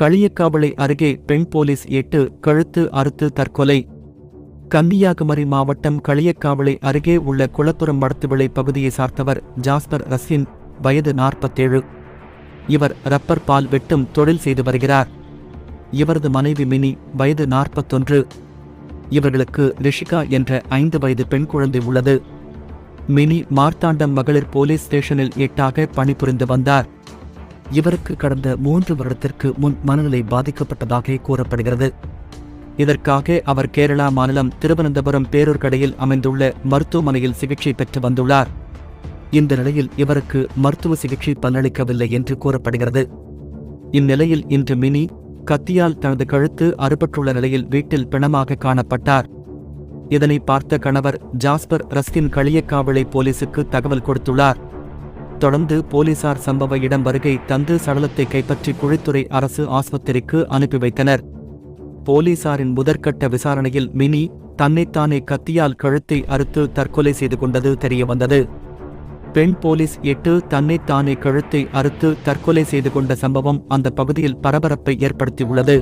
களியக்காவளை அருகே பெண் போலீஸ் எட்டு கழுத்து அறுத்து தற்கொலை. கன்னியாகுமரி மாவட்டம் களியக்காவளை அருகே உள்ள குளத்துறம் மடத்துவிளை பகுதியை சார்ந்தவர் ஜாஸ்பர் ரசின் வயது நாற்பத்தேழு. இவர் ரப்பர் பால் வெட்டும் தொழில் செய்து வருகிறார். இவரது மனைவி மினி வயது நாற்பத்தொன்று. இவர்களுக்கு ரிஷிகா என்ற ஐந்து வயது பெண் குழந்தை உள்ளது. மினி மார்த்தாண்டம் மகளிர் போலீஸ் ஸ்டேஷனில் எட்டாக பணிபுரிந்து வந்தார். இவருக்கு கடந்த மூன்று வருடத்திற்கு முன் மனநிலை பாதிக்கப்பட்டதாக கூறப்படுகிறது. இதற்காக அவர் கேரளா மாநிலம் திருவனந்தபுரம் பேரூர் கடையில் அமைந்துள்ள மருத்துவமனையில் சிகிச்சை பெற்று வந்துள்ளார். இந்த நிலையில் இவருக்கு மருத்துவ சிகிச்சை பலனளிக்கவில்லை என்று கூறப்படுகிறது. இந்நிலையில் இன்று மினி கத்தியால் தனது கழுத்து அறுபட்டுள்ள நிலையில் வீட்டில் பிணமாக காணப்பட்டார். இதனை பார்த்த கணவர் ஜாஸ்பர் ரஸ்கின் களியக்காவளை போலீசுக்கு தகவல் கொடுத்துள்ளார். தொடர்ந்து போலீசார் சம்பவ இடம் வருகை தந்து சடலத்தை கைப்பற்றி குழித்துறை அரசு ஆஸ்பத்திரிக்கு அனுப்பி வைத்தனர். போலீசாரின் முதற்கட்ட விசாரணையில் மினி தன்னைத்தானே கத்தியால் கழுத்தை அறுத்து தற்கொலை செய்து கொண்டது தெரியவந்தது. பெண் போலீஸ் எட்டு தன்னைத்தானே கழுத்தை அறுத்து தற்கொலை செய்து கொண்ட சம்பவம் அந்த பகுதியில் பரபரப்பை ஏற்படுத்தியுள்ளது.